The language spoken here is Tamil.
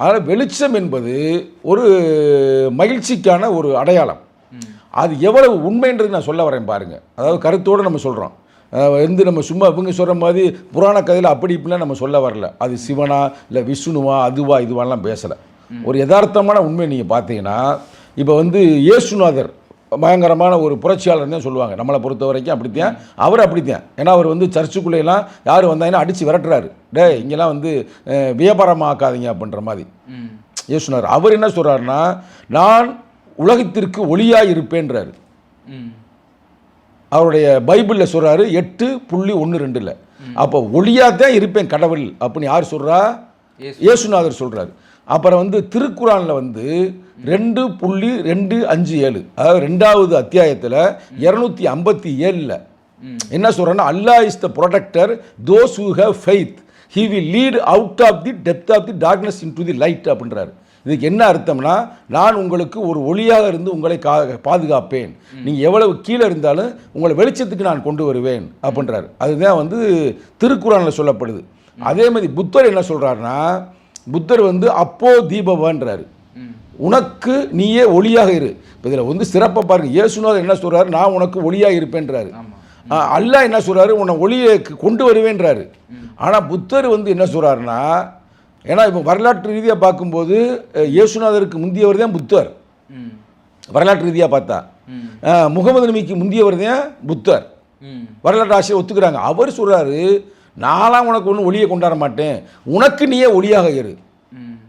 அதனால் வெளிச்சம் என்பது ஒரு மகிழ்ச்சிக்கான ஒரு அடையாளம். அது எவ்வளவு உண்மைன்றது நான் சொல்ல வரேன் பாருங்கள் அதாவது கருத்தோடு நம்ம சொல்கிறோம் வந்து நம்ம சும்மா இவங்க சொல்கிற மாதிரி புராண கதையில் அப்படி இப்படிலாம் நம்ம சொல்ல வரல. அது சிவனா இல்லை விஷ்ணுவா அதுவா இதுவாலாம் பேசலை. ஒரு யதார்த்தமான உண்மை நீங்கள் பார்த்தீங்கன்னா இப்போ வந்து இயேசுநாதர் பயங்கரமான ஒரு புரட்சியாளர் தான் சொல்லுவாங்க. நம்மளை பொறுத்த வரைக்கும் அப்படித்தான். அவர் அப்படித்தான். ஏன்னா அவர் வந்து சர்ச்சுக்குள்ளேலாம் யார் வந்தாங்கன்னா அடித்து விரட்டுறாரு. டேய் இங்கெல்லாம் வந்து வியாபாரமாக்காதீங்க அப்படின்ற மாதிரி. ம். இயேசுனார். அவர் என்ன சொல்றாருன்னா நான் உலகத்திற்கு ஒளியாக இருப்பேன்றாரு அவருடைய பைபிளில் சொல்றாரு எட்டு புள்ளி ஒன்று ரெண்டில். அப்போ ஒளியாக தான் இருப்பேன் கடவுள் அப்படின்னு யார் சொல்றா? இயேசு. இயேசுநாதர் சொல்றாரு. அப்புறம் வந்து திருக்குறானில் வந்து ரெண்டு புள்ளி ரெண்டு அஞ்சு ஏழு. அதாவது ரெண்டாவது அத்தியாயத்தில் இரநூத்தி ஐம்பத்தி ஏழில் என்ன சொல்கிறேன்னா Allah is the protector those who have faith he will lead out of the depth of the darkness into the light அப்படின்றாரு. இதுக்கு என்ன அர்த்தம்னா நான் உங்களுக்கு ஒரு ஒளியாக இருந்து உங்களை கா பாதுகாப்பேன். நீங்கள் எவ்வளவு கீழே இருந்தாலும் உங்களை வெளிச்சத்துக்கு நான் கொண்டு வருவேன் அப்படின்றாரு. அதுதான் வந்து திருக்குறானில் சொல்லப்படுது. அதே மாதிரி புத்தர் என்ன சொல்கிறாருன்னா புத்தர் வந்து அப்போ தீபவன்றாரு உனக்கு நீயே ஒளியாக இரு. இப்போ இதில் வந்து சிறப்பாக பாருங்க. இயேசுநாதர் என்ன சொல்றாரு? நான் உனக்கு ஒளியாக இருப்பேன்றாரு. அல்லாஹ் என்ன சொல்றாரு? உன்னை ஒளியை கொண்டு வருவேன்றாரு. ஆனால் புத்தர் வந்து என்ன சொல்றாருன்னா ஏன்னா இப்போ வரலாற்று ரீதியாக பார்க்கும்போது இயேசுநாதருக்கு முந்தியவர் தான் புத்தர். வரலாற்று ரீதியாக பார்த்தா. முகமது நபிக்கு முந்தியவர் தான் புத்தர். வரலாற்று ஆசிரியர் ஒத்துக்கிறாங்க. அவர் சொல்றாரு நான்லாம் உனக்கு ஒன்றும் ஒளியை கொண்டாட மாட்டேன். உனக்கு நீயே ஒளியாக இரு.